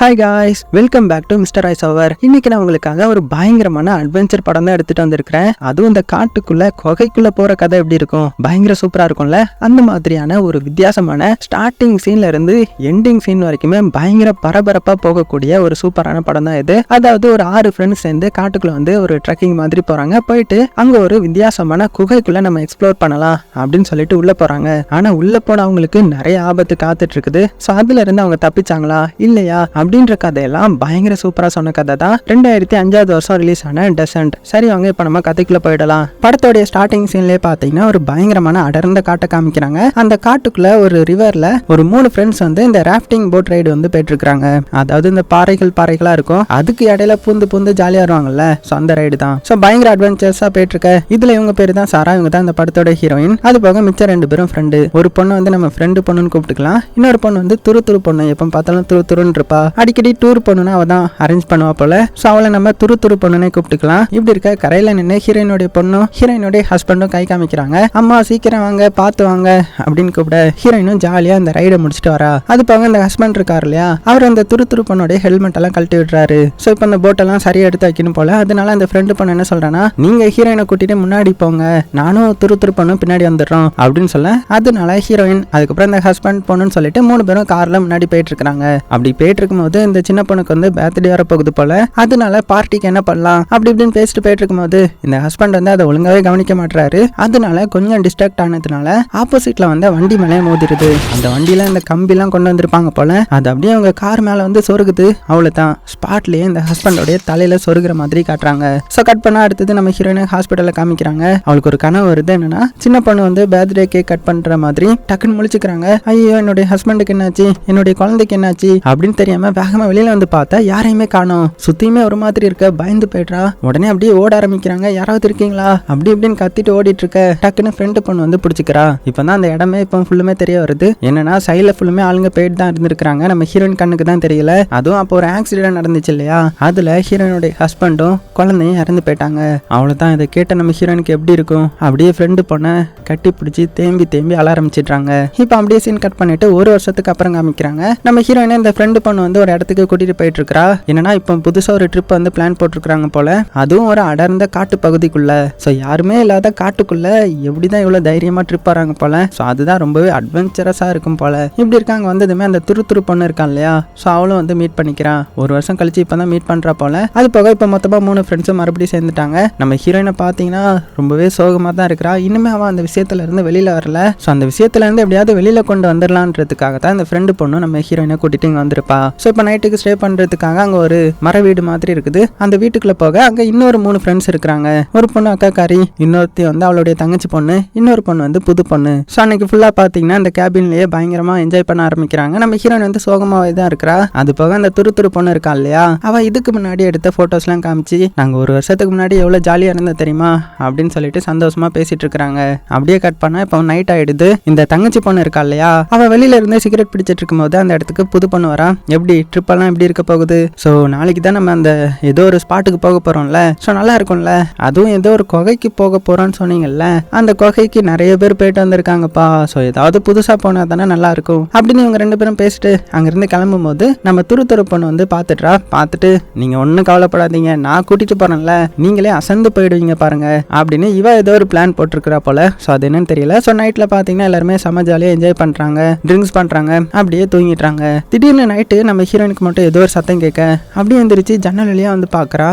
Hi guys welcome back to mister ice hour இன்னைக்கு நான் உங்களுக்காக ஒரு பயங்கரமான அட்வென்ச்சர் படம் தான் எடுத்துட்டு வந்திருக்கிறேன். அதுவும் இந்த காட்டுக்குள்ள கொகைக்குள்ள போற கதை எப்படி இருக்கும்? பயங்கர சூப்பரா இருக்கும்ல? அந்த மாதிரியான ஒரு வித்தியாசமான ஸ்டார்டிங் சீன்ல இருந்து எண்டிங் சீன் வரைக்குமே பயங்கர பரபரப்பா போகக்கூடிய ஒரு சூப்பரான படம் தான் இது. அதாவது ஒரு ஆறு ஃப்ரெண்ட்ஸ் சேர்ந்து காட்டுக்குள்ள வந்து ஒரு ட்ரெக்கிங் மாதிரி போறாங்க. போயிட்டு அங்க ஒரு வித்தியாசமான குகைக்குள்ள நம்ம எக்ஸ்ப்ளோர் பண்ணலாம் அப்படின்னு சொல்லிட்டு உள்ள போறாங்க. ஆனா உள்ள போன அவங்களுக்கு நிறைய ஆபத்து காத்துட்டு இருக்குது. ஸோ அதுல இருந்து அவங்க தப்பிச்சாங்களா? இல்லையா? அப்படின்ற கதையெல்லாம் பயங்கர சூப்பரா சொன்ன கதை தான். ரெண்டாயிரத்தி அஞ்சாவது வருஷம் ரிலீஸ் ஆன டெசன்ட் சரி வாங்க இப்போ நம்ம கதைக்குள்ள போயிடலாம். படத்தோடைய ஸ்டார்டிங் சீன்லயே பார்த்தீங்கன்னா ஒரு பயங்கரமான அடர்ந்த காட்டை காமிக்கிறாங்க. அந்த காட்டுக்குள்ள ஒரு ரிவர்ல ஒரு மூணு ஃப்ரெண்ட்ஸ் வந்து இந்த ராஃப்டிங் போட் ரைடு வந்து போயிட்டு இருக்காங்க அதாவது இந்த பாறைகள் பாறைகளா இருக்கும். அதுக்கு இடையில பூந்து பூந்து ஜாலியா வருவாங்கல்ல. ஸோ அந்த ரைடு தான். ஸோ பயங்கர அட்வென்ச்சர்ஸா போயிட்டு இருக்க இதுல இவங்க பேரு தான் சாரா. இவங்க தான் இந்த படத்தோட ஹீரோயின் அது போக மிச்சம் ரெண்டு பேரும் ஃப்ரெண்டு ஒரு பொண்ணு வந்து நம்ம ஃப்ரெண்டு பொண்ணுன்னு கூப்பிட்டுக்கலாம். இன்னொரு பொண்ணு வந்து துரு துரு பொண்ணு. எப்போ பார்த்தாலும் துரு துருன்னு இருப்பா. அடிக்கடி டூர் பொண்ணுனா அவள் தான் அரேஞ்ச் பண்ணுவா போல. ஸோ அவளை நம்ம துரு துரு பொண்ணுனே கூப்பிட்டுக்கலாம். இப்படி இருக்க கரையில் நின்று ஹீரோயினுடைய பொண்ணும் ஹீரோயினுடைய ஹஸ்பண்டும் கை காமிக்கிறாங்க. அம்மா சீக்கிரம் வாங்க பார்த்து வாங்க அப்படின்னு கூப்பிட ஹீரோயினும் ஜாலியாக அந்த ரைடை முடிச்சுட்டு வரா. அது போக இந்த ஹஸ்பண்ட் இருக்கார் இல்லையா அவர் அந்த துரு துரு பொண்ணுடைய ஹெல்மெட் எல்லாம் கழட்டி விடுறாரு. ஸோ இப்போ அந்த போட்டெல்லாம் சரியாக எடுத்து வைக்கணும் போல. அதனால அந்த ஃப்ரெண்டு பொண்ணு என்ன சொல்கிறேன்னா நீங்கள் ஹீரோயினை கூட்டிட்டு முன்னாடி போங்க. நானும் துரு துரு பொண்ணும் பின்னாடி வந்துடுறோம். அப்படின்னு சொல்ல அதனால ஹீரோயின் அதுக்கப்புறம் இந்த ஹஸ்பண்ட் பொண்ணுன்னு சொல்லிட்டு மூணு பேரும் கார்ல முன்னாடி போயிட்டு இருக்காங்க அப்படி போயிட்டு இருக்கும்போது இந்த சின்ன பொண்ணுக்கு வந்து பர்த்டே வர போகுது போல. அதனால பார்ட்டிக்கு என்ன பண்ணலாம்? அப்படி இப்படின்னு பேசிட்டு போயிட்டு இருக்கும்போது இந்த ஹஸ்பண்ட் வந்து அதை ஒழுங்காவே கவனிக்க மாட்டாரு அதனால கொஞ்சம் டிஸ்ட்ராக்ட் ஆனதுனால ஆப்போசிட்ல வந்து வண்டி மேலே மோதிருது. அந்த வண்டியில இந்த கம்பிலாம் கொண்டு வந்திருப்பாங்க போல. அது அப்படியே அவங்க கார் மேல வந்து சொருகுது. அவ்வளவுதான். ஸ்பாட்லயே இந்த ஹஸ்பண்டோடைய தலையில சொருகிற மாதிரி காட்டுறாங்க. ஸோ கட் பண்ணா அடுத்தது நம்ம ஹீரோயினை ஹாஸ்பிட்டல்ல காமிக்கிறாங்க. அவளுக்கு ஒரு கனவு வருது என்னன்னா சின்ன பொண்ணு வந்து பர்த்டே கேக் கட் பண்ற மாதிரி டக்குன்னு முழிச்சுக்கிறாங்க. ஐயோ என்னுடைய ஹஸ்பண்டுக்கு என்னாச்சு? என்னுடைய குழந்தைக்கு என்னாச்சு? அப்படின்னு தெரியாம வேகமாக வெளியில் வந்து பார்த்தா யாரையுமே காணோம். சுற்றியுமே ஒரு மாதிரி இருக்க பயந்து போயிடுறா. உடனே அப்படியே ஓட ஆரம்பிக்கிறாங்க. யாராவது இருக்கீங்களா? அப்படி இப்படின்னு கத்திட்டு ஓடிட்டு இருக்க. டக்குன்னு ஃப்ரெண்டு பொண்ணு வந்து பிடிச்சிக்கிறா. இப்போ தான் அந்த இடமே இப்போ ஃபுல்லுமே தெரிய வருது. என்னன்னா சைடில் ஃபுல்லுமே ஆளுங்க போயிட்டு தான் இருந்திருக்கிறாங்க. நம்ம ஹீரோயின் கண்ணுக்கு தான் தெரியல. அதுவும் அப்போ ஒரு ஆக்சிடென்ட் நடந்துச்சு இல்லையா? அதில் ஹீரோயினுடைய ஹஸ்பண்டும் குழந்தையும் இறந்து போயிட்டாங்க. அவ்வளோதான் இதை கேட்ட நம்ம ஹீரோயினுக்கு எப்படி இருக்கும்? அப்படியே ஃப்ரெண்டு பொண்ணை கட்டி பிடிச்சி தேம்பி தேம்பி அழ ஆரம்பிச்சிடுறாங்க. இப்போ அப்படியே சீன் கட் பண்ணிட்டு ஒரு வருஷத்துக்கு அப்புறம் காமிக்கிறாங்க. நம்ம ஹீரோயினை இந்த ஃப்ரெண்டு பொண்ணு வந்து ஒரு இடத்துக்கு கூட்டிட்டு போயிட்டு இருக்கா என்னன்னா இப்போ புதுசா ஒரு ட்ரிப் வந்து பிளான் போட்டிருக்காங்க போல. அதுவும் ஒரு அடர்ந்த காட்டு பகுதிக்குள்ள ஸோ யாருமே இல்லாத காட்டுக்குள்ள எப்படிதான் இவ்வளவு தைரியமா ட்ரிப் வராங்க போல? ஸோ அதுதான் ரொம்பவே அட்வென்ச்சரஸா இருக்கும் போல. இப்படி இருக்காங்க வந்ததுமே அந்த துரு துரு பொண்ணு இருக்கான் இல்லையா? ஸோ அவளும் வந்து மீட் பண்ணிக்கிறான் ஒரு வருஷம் கழிச்சு இப்போ தான் மீட் பண்றா போல. அது போக இப்போ மொத்தமாக மூணு ஃப்ரெண்ட்ஸும் மறுபடியும் சேர்ந்துட்டாங்க. நம்ம ஹீரோயினை பார்த்தீங்கன்னா ரொம்பவே சோகமாக தான் இருக்கிறா. இன்னுமே அவன் அந்த விஷயத்துல இருந்து வெளியில வரல. ஸோ அந்த விஷயத்துல இருந்து எப்படியாவது வெளியில கொண்டு வந்துடலான்றதுக்காக தான் இந்த ஃப்ரெண்டு பொண்ணு நம்ம ஹீரோயினை கூட்டிட்டு இங்கே வந்திருப்பா. ஸோ இப்போ நைட்டுக்கு ஸ்டே பண்ணுறதுக்காக அங்கே ஒரு மர வீடு மாதிரி இருக்குது. அந்த வீட்டுக்குள்ளே போக அங்கே இன்னொரு மூணு ஃப்ரெண்ட்ஸ் இருக்கிறாங்க. ஒரு பொண்ணு அக்கா காரி இன்னொருத்தி வந்து அவளுடைய தங்கச்சி பொண்ணு இன்னொரு பொண்ணு வந்து புது பொண்ணு. ஸோ அன்னைக்கு ஃபுல்லாக பார்த்தீங்கன்னா அந்த கேபின்லேயே பயங்கரமாக என்ஜாய் பண்ண ஆரம்பிக்கிறாங்க. நம்ம ஹீரோயின் வந்து சோகமாகவே தான் இருக்கிறா. அது போக அந்த துரு துரு பொண்ணு இருக்கா இல்லையா? அவள் இதுக்கு முன்னாடி எடுத்த ஃபோட்டோஸ்லாம் காமிச்சு நாங்கள் ஒரு வருஷத்துக்கு முன்னாடி எவ்வளோ ஜாலியாக இருந்தோம் தெரியுமா? அப்படின்னு சொல்லிட்டு சந்தோஷமா பேசிட்டு இருக்கிறாங்க. அப்படியே கட் பண்ணால் இப்போ நைட் ஆயிடுது. இந்த தங்கச்சி பொண்ணு இருக்கா இல்லையா? அவள் வெளியில இருந்து சிகரெட் பிடிச்சிட்டு இருக்கும்போது அந்த இடத்துக்கு புது பொண்ணு வரா. எப்படி ட்ரிப்பெல்லாம் எப்படி இருக்க போகுது? ஸோ நாளைக்கு தான் நம்ம அந்த ஏதோ ஒரு ஸ்பாட்டுக்கு போக போகிறோம்ல ஸோ நல்லா இருக்கும்ல? அதுவும் ஏதோ ஒரு குகைக்கு போக போகிறோன்னு சொன்னீங்கல்ல? அந்த குகைக்கு நிறைய பேர் போயிட்டு வந்திருக்காங்கப்பா. ஸோ ஏதாவது புதுசாக போனா தானே நல்லா இருக்கும். அப்படின்னு இவங்க ரெண்டு பேரும் பேசிட்டு அங்கேருந்து கிளம்பும் போது நம்ம துரு துரு பொண்ணு வந்து பார்த்துட்றா. பார்த்துட்டு நீங்கள் ஒன்றும் கவலைப்படாதீங்க. நான் கூட்டிகிட்டு போகிறேன்ல நீங்களே அசந்து போயிடுவீங்க பாருங்க. அப்படின்னு இவ ஏதோ ஒரு பிளான் போட்டிருக்கிறா போல. ஸோ அது என்னன்னு தெரியல. ஸோ நைட்டில் பார்த்தீங்கன்னா எல்லாருமே செம ஜாலியாக என்ஜாய் பண்ணுறாங்க ட்ரிங்க்ஸ் பண்ணுறாங்க அப்படியே தூங்கிடுறாங்க. திடீர்னு நைட்டு நம்ம ஹீரோயினுக்கு மட்டும் ஏதோ ஒரு சத்தம் கேட்க அப்படியே எந்திரிச்சு ஜன்னல் வழியாக வந்து பார்க்குறா.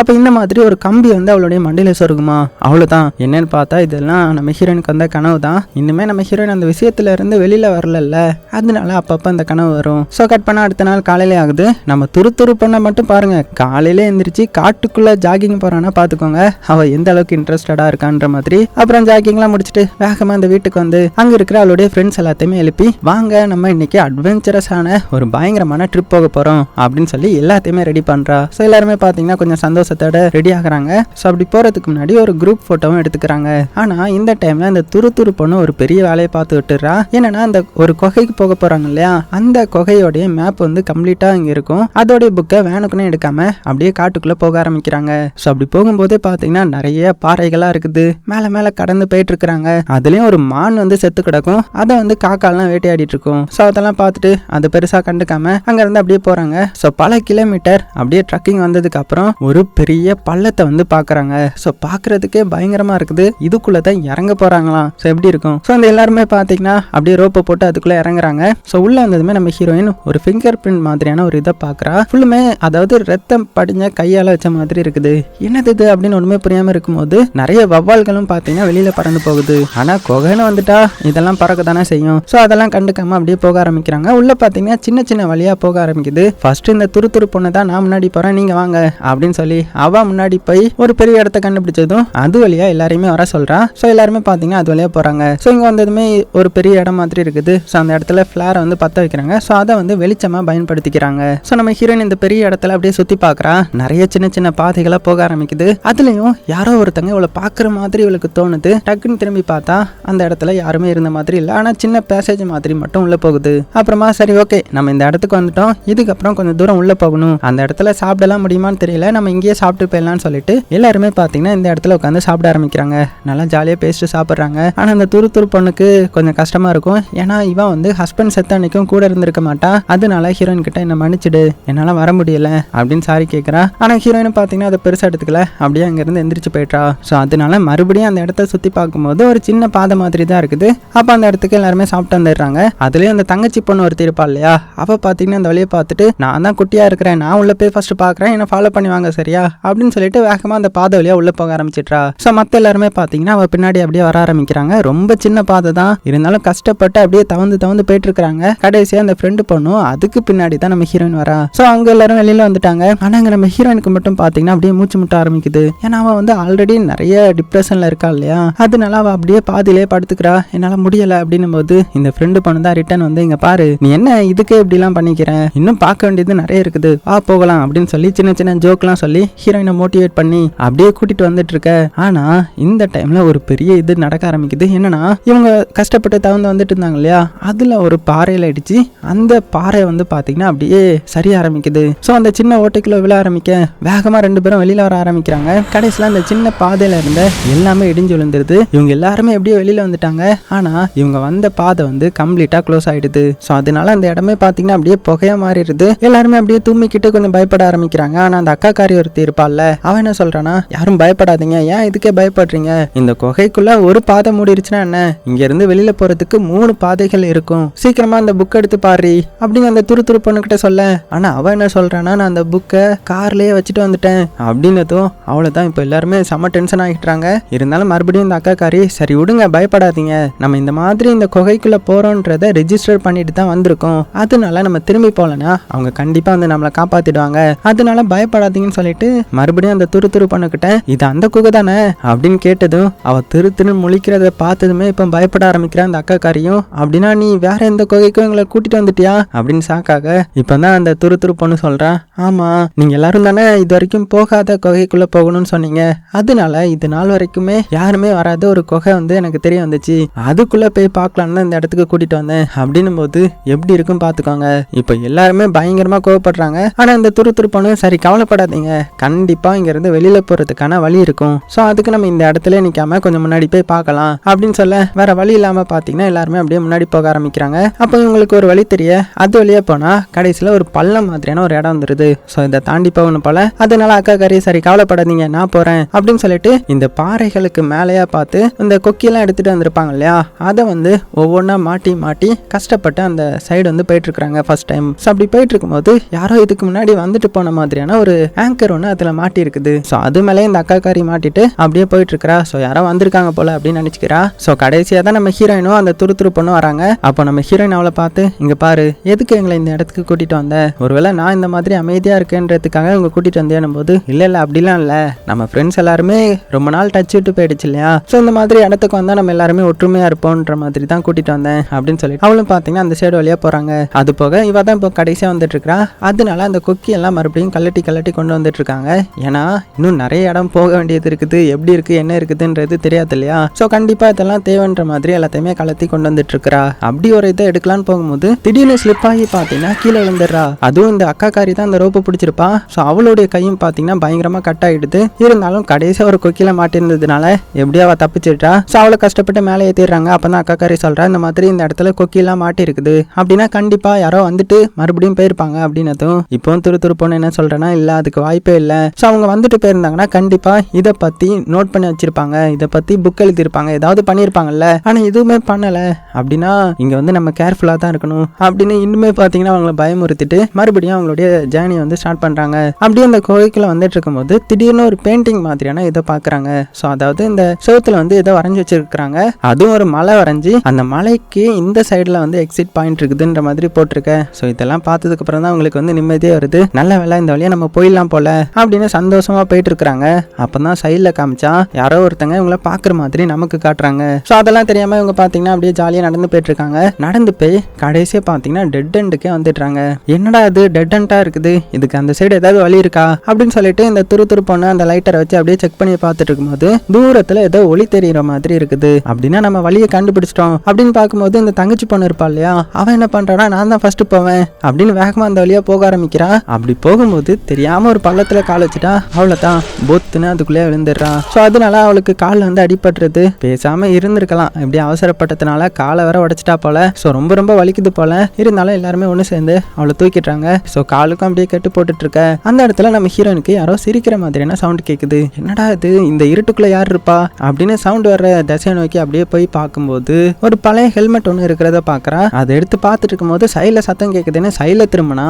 அப்போ இந்த மாதிரி ஒரு கம்பி வந்து அவளுடைய மண்டையில் சொருகுமா? அவ்வளோதான் என்னன்னு பார்த்தா இதெல்லாம் நம்ம ஹீரோயினுக்கு வந்த கனவு தான். இன்னுமே நம்ம ஹீரோயின் அந்த விஷயத்துல இருந்து வெளியில வரலல்ல. அதனால அப்பப்போ அந்த கனவு வரும். ஸோ கட் பண்ணால் அடுத்த நாள் காலையிலே ஆகுது. நம்ம துரு துரு பண்ண மட்டும் பாருங்க. காலையிலே எந்திரிச்சு காட்டுக்குள்ள ஜாகிங் போறான்னா பார்த்துக்கோங்க அவ எந்த அளவுக்கு இன்ட்ரெஸ்டடா இருக்கான்ற மாதிரி. அப்புறம் ஜாகிங்லாம் முடிச்சுட்டு வேகமா அந்த வீட்டுக்கு வந்து அங்க இருக்கிற அவளுடைய ஃப்ரெண்ட்ஸ் எல்லாத்தையுமே எழுப்பி வாங்க நம்ம இன்னைக்கு அட்வென்ச்சரஸான ஒரு பயங்கரமான ட்ரிப் போக போறோம். அப்படின்னு சொல்லி எல்லாத்தையுமே ரெடி பண்றா. ஸோ எல்லாருமே பார்த்தீங்கன்னா கொஞ்சம் சந்தோஷம் சந்தோஷத்தோட ரெடி ஆகுறாங்க. ஸோ அப்படி போகிறதுக்கு முன்னாடி ஒரு குரூப் ஃபோட்டோவும் எடுத்துக்கிறாங்க. ஆனால் இந்த டைமில் அந்த துரு துரு பொண்ணு ஒரு பெரிய வேலையை பார்த்து விட்டுறா என்னன்னா அந்த ஒரு குகைக்கு போக போகிறாங்க இல்லையா? அந்த குகையோடைய மேப் வந்து கம்ப்ளீட்டாக இங்கே இருக்கும். அதோடைய புக்கை வேணுக்குன்னு எடுக்காம அப்படியே காட்டுக்குள்ளே போக ஆரம்பிக்கிறாங்க. ஸோ அப்படி போகும்போதே பார்த்தீங்கன்னா நிறைய பாறைகளாக இருக்குது. மேலே மேலே கடந்து போயிட்டு இருக்கிறாங்க. அதுலேயும் ஒரு மான் வந்து செத்து கிடக்கும். அதை வந்து காக்காலாம் வேட்டையாடிட்டு இருக்கும். ஸோ அதெல்லாம் பார்த்துட்டு அது பெருசாக கண்டுக்காம அங்கேருந்து அப்படியே போகிறாங்க ஸோ பல கிலோமீட்டர் அப்படியே ட்ரக்கிங் வந்ததுக்கு அப்புறம் ஒரு பெரிய பள்ளத்தை வந்து பாக்குறாங்க. ஸோ பாக்குறதுக்கே பயங்கரமா இருக்குது. இதுக்குள்ளே தான் இறங்க போறாங்களாம். ஸோ எப்படி இருக்கும்? ஸோ அந்த எல்லாருமே பார்த்தீங்கன்னா அப்படியே ரோப்பை போட்டு அதுக்குள்ள இறங்குறாங்க. ஸோ உள்ள வந்ததுமே நம்ம ஹீரோயின் ஒரு ஃபிங்கர் பிரிண்ட் மாதிரியான ஒரு இதை பாக்குறா. ஃபுல்லுமே அதாவது ரத்தம் படிஞ்ச கையால வச்ச மாதிரி இருக்குது. என்னது இது அப்படின்னு ஒண்ணுமே புரியாம இருக்கும்போது நிறைய வவ்வால்களும் பார்த்தீங்கன்னா வெளியில பறந்து போகுது. ஆனா கொகைன்னு வந்துட்டா இதெல்லாம் பறக்க தானே செய்யும். ஸோ அதெல்லாம் கண்டுக்காம அப்படியே போக ஆரம்பிக்கிறாங்க. உள்ள பார்த்தீங்கன்னா சின்ன சின்ன வழியா போக ஆரம்பிக்குது. ஃபர்ஸ்ட் இந்த துரு துரு பொண்ணு தான் நான் முன்னாடி போறேன் நீங்க வாங்க அப்படின்னு சொல்லி அவ முன்னாடி போய் ஒரு பெரிய இடத்த கண்டுபிடிச்சதும் அது வழியா எல்லாரையுமே வர சொல்கிறான் ஸோ எல்லாருமே பாத்தீங்கன்னா அது வழியா போறாங்க. ஸோ இங்க வந்ததுமே ஒரு பெரிய இடம் மாதிரி இருக்குது. ஸோ அந்த இடத்துல ஃபிளாரை வந்து பத்த வைக்கிறாங்க. ஸோ அதை வந்து வெளிச்சமா பயன்படுத்திக்கிறாங்க. ஸோ நம்ம ஹீரோயின் இந்த பெரிய இடத்துல அப்படியே சுத்தி பார்க்கறா நிறைய சின்ன சின்ன பாதைகளை போக ஆரம்பிக்குது. அதுலயும் யாரோ ஒருத்தங்க இவளை பார்க்குற மாதிரி இவளுக்கு தோணுது. டக்குன்னு திரும்பி பார்த்தா அந்த இடத்துல யாருமே இருந்த மாதிரி இல்லை. ஆனா சின்ன பேசேஜ் மாதிரி மட்டும் உள்ள போகுது. அப்புறமா சரி ஓகே நம்ம இந்த இடத்துக்கு வந்துட்டோம். இதுக்கப்புறம் கொஞ்சம் தூரம் உள்ள போகணும். அந்த இடத்துல சாப்பிடலாம் முடியுமான்னு தெரியல. நம்ம இங்கேயே சாப்பிட்டு போயிடலாம்னு சொல்லிட்டு எல்லாருமே பார்த்தீங்கன்னா இந்த இடத்துல உட்காந்து சாப்பிட ஆரம்பிக்கிறாங்க. நல்லா ஜாலியாக பேசிட்டு சாப்பிட்றாங்க. ஆனால் அந்த துரு துரு பொண்ணுக்கு கொஞ்சம் கஷ்டமாக இருக்கும். ஏன்னா இவன் வந்து ஹஸ்பண்ட் செத்த அன்னைக்கும் கூட இருந்திருக்க மாட்டா. அதனால ஹீரோயின் கிட்ட என்ன மன்னிச்சிடு. என்னால் வர முடியல அப்படின்னு சாரி கேட்குறா ஆனால் ஹீரோயின் பார்த்தீங்கன்னா அதை பெருசாக எடுத்துக்கல. அப்படியே அங்கேருந்து எந்திரிச்சு போயிட்டா ஸோ அதனால மறுபடியும் அந்த இடத்த சுற்றி பார்க்கும்போது ஒரு சின்ன பாதை மாதிரி தான் இருக்குது. அப்போ அந்த இடத்துக்கு எல்லாருமே சாப்பிட்டு வந்துடுறாங்க. அதுலேயும் அந்த தங்கச்சி பொண்ணு ஒருத்தி இருப்பா இல்லையா? அப்போ பார்த்தீங்கன்னா அந்த வழியை பார்த்துட்டு நான் தான் குட்டியாக இருக்கிறேன். நான் உள்ள போய் ஃபர்ஸ்ட் பார்க்குறேன். என்னை ஃபாலோ பண்ணி வாங்க சரியா? அப்படின்னு சொல்லிட்டு வேகமாக அந்த பாதை வழியாக உள்ளே போக ஆரம்பிச்சிட்றா. ஸோ மற்ற எல்லாருமே பார்த்தீங்கன்னா அவள் பின்னாடி அப்படியே வர ஆரம்பிக்கிறாங்க. ரொம்ப சின்ன பாதை தான். இருந்தாலும் கஷ்டப்பட்டு அப்படியே தவந்து தவந்து போயிட்டு இருக்கிறாங்க கடைசியாக அந்த ஃப்ரெண்டு பொண்ணும் அதுக்கு பின்னாடி தான் நம்ம ஹீரோயின் வரா. ஸோ அங்கே எல்லாரும் வெளியில வந்துட்டாங்க. ஆனால் அங்கே நம்ம ஹீரோயினுக்கு மட்டும் பார்த்தீங்கன்னா அப்படியே மூச்சு முட்ட ஆரம்பிக்குது. ஏன்னா அவன் வந்து ஆல்ரெடி நிறைய டிப்ரெஷனில் இருக்கா இல்லையா? அதனால அவள் அப்படியே பாதியிலே படுத்துக்கிறா. என்னால் முடியலை அப்படின்னும் போது இந்த ஃப்ரெண்டு பொண்ணு தான் ரிட்டர்ன் வந்து இங்கே பாரு நீ என்ன இதுக்கே இப்படிலாம் பண்ணிக்கிறேன் இன்னும் பார்க்க வேண்டியது நிறைய இருக்குது. வா போகலாம் அப்படின்னு சொல்லி சின்ன சின்ன ஜோக்லாம் சொல்லி ஹீரோயினை மோட்டிவேட் பண்ணி அப்படியே கூட்டிட்டு வந்துட்டு இருக்க. ஆனா இந்த டைம்ல ஒரு பெரிய இது நடக்க ஆரம்பிக்குது. என்னன்னா இவங்க கஷ்டப்பட்டு தகுந்து வந்துட்டு இருந்தாங்க இல்லையா? அதுல ஒரு பாறையில அடிச்சு அந்த பாறை வந்து பாத்தீங்கன்னா அப்படியே சரிய ஆரம்பிக்குது. ஸோ அந்த சின்ன ஓட்டைக்குள்ள விழ ஆரம்பிக்க வேகமா ரெண்டு பேரும் வெளியில வர ஆரம்பிக்கிறாங்க. கடைசியில அந்த சின்ன பாதையில இருந்த எல்லாமே இடிஞ்சு விழுந்துருது. இவங்க எல்லாருமே எப்படியோ வெளியில வந்துட்டாங்க. ஆனா இவங்க வந்த பாதை வந்து கம்ப்ளீட்டா க்ளோஸ் ஆயிடுது. ஸோ அதனால அந்த இடமே பாத்தீங்கன்னா அப்படியே புகையா மாறிடுது. எல்லாருமே அப்படியே தூமிக்கிட்டு கொஞ்சம் பயப்பட ஆரம்பிக்கிறாங்க. ஆனா அந்த அக்காக்காரி ஒருத்தி இருப்பாள்ல? அவன் என்ன சொல்றானா யாரும் பயப்படாதீங்க. ஏன் இதுக்கே பயப்படுறீங்க? இந்த குகைக்குள்ள ஒரு பாதை மூடிருச்சுன்னா என்ன? இங்க இருந்து வெளியில போறதுக்கு மூணு பாதைகள் இருக்கும். சீக்கிரமா அந்த புக் எடுத்து பாரு. அப்படின்னு அந்த துரு துரு பொண்ணுகிட்ட சொல்ல. ஆனா அவன் என்ன சொல்றானா நான் அந்த புக்கை கார்லயே வச்சுட்டு வந்துட்டேன். அப்படின்னதும் அவ்வளவுதான். இப்போ எல்லாருமே செம்ம டென்ஷன் ஆகிட்டாங்க இருந்தாலும் மறுபடியும் இந்த அக்காக்காரி சரி விடுங்க. பயப்படாதீங்க. நம்ம இந்த மாதிரி இந்த குகைக்குள்ள போறோன்றத ரெஜிஸ்டர் பண்ணிட்டு தான் வந்திருக்கோம். அதனால நம்ம திரும்பி போகலன்னா அவங்க கண்டிப்பா வந்து நம்மளை காப்பாத்திடுவாங்க. அதனால பயப்படாதீங்கன்னு சொல்லிட்டு மறுபடியும் அந்த துரு துரு பொண்ணுகிட்ட இது அந்த குகை தானே? அப்படின்னு கேட்டதும் அவ திரு திரு முழிக்கிறத பார்த்ததுமே இப்போ பயப்பட ஆரம்பிக்கிற அந்த அக்காக்காரியும். அப்படின்னா நீ வேற எந்த குகைக்கும் எங்களை கூட்டிட்டு வந்துட்டியா? அப்படின்னு சாக்காக இப்பதான் அந்த துரு துரு பொண்ணு சொல்றான் ஆமா நீங்க எல்லாரும் தானே இது வரைக்கும் போகாத குகைக்குள்ள போகணும்னு சொன்னீங்க. அதனால இது நாள் வரைக்குமே யாருமே வராத ஒரு குகை வந்து எனக்கு தெரிய வந்துச்சு. அதுக்குள்ள போய் பார்க்கலான்னு இந்த இடத்துக்கு கூட்டிட்டு வந்தேன். அப்படின்னும் போது எப்படி இருக்கும் பாத்துக்கோங்க இப்போ எல்லாருமே பயங்கரமா கோவப்படுறாங்க. ஆனா இந்த துரு துரு பொண்ணு சரி கவலைப்படாதீங்க. கண்டிப்பாக இங்கேருந்து வெளியில் போகிறதுக்கான வழி இருக்கும். ஸோ அதுக்கு நம்ம இந்த இடத்துல நிற்காம கொஞ்சம் முன்னாடி போய் பார்க்கலாம். அப்படின்னு சொல்ல வேற வழி இல்லாமல் பார்த்தீங்கன்னா எல்லாருமே அப்படியே முன்னாடி போக ஆரம்பிக்கிறாங்க. அப்போ இவங்களுக்கு ஒரு வழி தெரிய அது வழியாக போனால் கடைசியில் ஒரு பள்ளம் மாதிரியான ஒரு இடம் வந்துருது. ஸோ இதை தாண்டி போகணும் போல அதனால அக்கா கறி சரி கவலைப்படாதீங்க நான் போகிறேன் அப்படின்னு சொல்லிட்டு இந்த பாறைகளுக்கு மேலேயா பார்த்து இந்த கொக்கியெல்லாம் எடுத்துகிட்டு வந்திருப்பாங்க இல்லையா அதை வந்து ஒவ்வொன்றா மாட்டி மாட்டி கஷ்டப்பட்டு அந்த சைடு வந்து போயிட்டு இருக்கிறாங்க ஃபர்ஸ்ட் டைம் ஸோ அப்படி போயிட்டு இருக்கும்போது யாரோ இதுக்கு முன்னாடி வந்துட்டு போன மாதிரியான ஒரு ஆங்கர் ஒன்று அதில் மாட்டி இருக்குது ஸோ அது மேலே இந்த அக்காக்காரி மாட்டிட்டு அப்படியே போயிட்டு இருக்கிறா ஸோ யாரோ வந்திருக்காங்க போல அப்படின்னு நினச்சிக்கிறா. ஸோ கடைசியாக தான் நம்ம ஹீரோயினும் அந்த துரு துரு பொண்ணு வராங்க. அப்போ நம்ம ஹீரோயின் அவளை பார்த்து இங்கே பாரு எதுக்கு எங்களை இந்த இடத்துக்கு கூட்டிகிட்டு வந்த? ஒருவேளை நான் இந்த மாதிரி அமைதியாக இருக்கேன்றதுக்காக உங்க கூட்டிகிட்டு வந்தேன் போது இல்லை இல்லை அப்படிலாம் இல்லை. நம்ம ஃப்ரெண்ட்ஸ் எல்லாருமே ரொம்ப நாள் டச் விட்டு போயிடுச்சு இல்லையா? ஸோ இந்த மாதிரி இடத்துக்கு வந்தால் நம்ம எல்லாருமே ஒற்றுமையாக இருப்போன்ற மாதிரி தான் கூட்டிகிட்டு வந்தேன் அப்படின்னு சொல்லிட்டு அவளும் பார்த்தீங்கன்னா அந்த சைடு வழியாக போகிறாங்க அது போக இவ தான் இப்போ கடைசியாக வந்துட்டு இருக்கா அதனால அந்த கொக்கி எல்லாம் மறுபடியும் கலட்டி கலட்டி கொண்டு வந்துட்டு இருக்காங்க இருக்காங்க ஏன்னா இன்னும் நிறைய இடம் போக வேண்டியது இருக்குது. எப்படி இருக்கு என்ன இருக்குதுன்றது தெரியாது இல்லையா? ஸோ கண்டிப்பா இதெல்லாம் தேவைன்ற மாதிரி எல்லாத்தையுமே கலத்தி கொண்டு வந்துட்டு இருக்கிறா அப்படி ஒரு இதை எடுக்கலான்னு போகும்போது திடீர்னு ஸ்லிப் ஆகி பார்த்தீங்கன்னா கீழே விழுந்துடுறா. அதுவும் இந்த அக்காக்காரி தான் அந்த ரோப்பை பிடிச்சிருப்பா. ஸோ அவளுடைய கையும் பார்த்தீங்கன்னா பயங்கரமா கட் ஆகிடுது. இருந்தாலும் கடைசியாக ஒரு கொக்கில மாட்டிருந்ததுனால எப்படியா அவள் தப்பிச்சிட்டா. ஸோ அவளை கஷ்டப்பட்டு மேலே ஏற்றிடுறாங்க அப்போ தான் அக்காக்காரை சொல்கிறா இந்த மாதிரி இந்த இடத்துல கொக்கிலாம் மாட்டிருக்குது அப்படின்னா கண்டிப்பாக யாரோ வந்துட்டு மறுபடியும் போயிருப்பாங்க அப்படின்னதும் இப்போ துரு துரு என்ன சொல்கிறேன்னா இல்லை அதுக்கு வாய்ப்பே இல்லை. ஸோ அவங்க வந்துட்டு போயிருந்தாங்கன்னா கண்டிப்பாக இதை பற்றி நோட் பண்ணி வச்சிருப்பாங்க. இதை பற்றி புக் எழுதியிருப்பாங்க. ஏதாவது பண்ணியிருப்பாங்கல்ல. ஆனால் எதுவுமே பண்ணலை. அப்படின்னா இங்கே வந்து நம்ம கேர்ஃபுல்லாக தான் இருக்கணும். அப்படின்னு இன்னுமே பார்த்தீங்கன்னா அவங்கள பயமுறுத்திட்டு மறுபடியும் அவங்களுடைய ஜேர்னி வந்து ஸ்டார்ட் பண்ணுறாங்க அப்படியே அந்த கோயிலுக்குள்ள வந்துட்டு இருக்கும்போது திடீர்னு ஒரு பெயிண்டிங் மாதிரியான இதை பார்க்குறாங்க. ஸோ அதாவது இந்த சோத்தில் வந்து ஏதோ வரைஞ்சி வச்சிருக்கிறாங்க. அதுவும் ஒரு மலை வரைஞ்சி அந்த மலைக்கு இந்த சைடில் வந்து எக்ஸிட் பாயிண்ட் இருக்குதுன்ற மாதிரி போட்டிருக்க. ஸோ இதெல்லாம் பார்த்ததுக்கு அப்புறம் தான் அவங்களுக்கு வந்து நிம்மதியே வருது. நல்ல வேலை இந்த வழியாக நம்ம போயிடலாம் போல. அப்படின்னு சந்தோஷமா போயிட்டு இருக்கிறாங்க அப்பதான் சைடில் காமிச்சா யாரோ ஒருத்தங்க இவங்கள பாக்குற மாதிரி நமக்கு காட்டுறாங்க. ஸோ அதெல்லாம் தெரியாம இவங்க பாத்தீங்கன்னா அப்படியே ஜாலியா நடந்து போயிட்டு இருக்காங்க நடந்து போய் கடைசியா பாத்தீங்கன்னா டெட் எண்டுக்கே வந்துடுறாங்க. என்னடா இது டெட் எண்டா இருக்குது? இதுக்கு அந்த சைடு ஏதாவது வழி இருக்கா? அப்படின்னு சொல்லிட்டு இந்த துரு துரு பொண்ணு அந்த லைட்டரை வச்சு அப்படியே செக் பண்ணி பார்த்துட்டு இருக்கும்போது தூரத்துல ஏதோ ஒளி தெரியுற மாதிரி இருக்குது. அப்படின்னா நம்ம வழியை கண்டுபிடிச்சிட்டோம். அப்படின்னு பார்க்கும்போது இந்த தங்கச்சி பொண்ணு இருப்பா இல்லையா? அவன் என்ன பண்றானா நான் தான் ஃபர்ஸ்ட் போவேன். அப்படின்னு வேகமா அந்த வழியா போக ஆரம்பிக்கிறான் அப்படி போகும்போது தெரியாம ஒரு பள்ளத்துல கால் வச்சுட்டா அவ்வளோதான் பொத்துன்னு அதுக்குள்ளே விழுந்துடுறா. ஸோ அதனால அவளுக்கு காலில் வந்து அடிபட்டுறது பேசாமல் இருந்திருக்கலாம். இப்படி அவசரப்பட்டதுனால காலை வர உடைச்சிட்டா போல. ஸோ ரொம்ப ரொம்ப வலிக்குது போல. இருந்தாலும் எல்லாருமே ஒன்று சேர்ந்து அவளை தூக்கிடுறாங்க. ஸோ காலுக்கும் அப்படியே கட்டு போட்டுட்டு இருக்க அந்த இடத்துல நம்ம ஹீரோனுக்கு யாரோ சிரிக்கிற மாதிரியான சவுண்ட் கேட்குது என்னடா இது? இந்த இருட்டுக்குள்ள யார் இருப்பா? அப்படின்னு சவுண்ட் வர்ற திசையை நோக்கி அப்படியே போய் பார்க்கும்போது ஒரு பழைய ஹெல்மெட் ஒன்று இருக்கிறத பார்க்குறா அதை எடுத்து பார்த்துட்டு இருக்கும்போது சைடில் சத்தம் கேட்குதுன்னு சைடில் திரும்பினா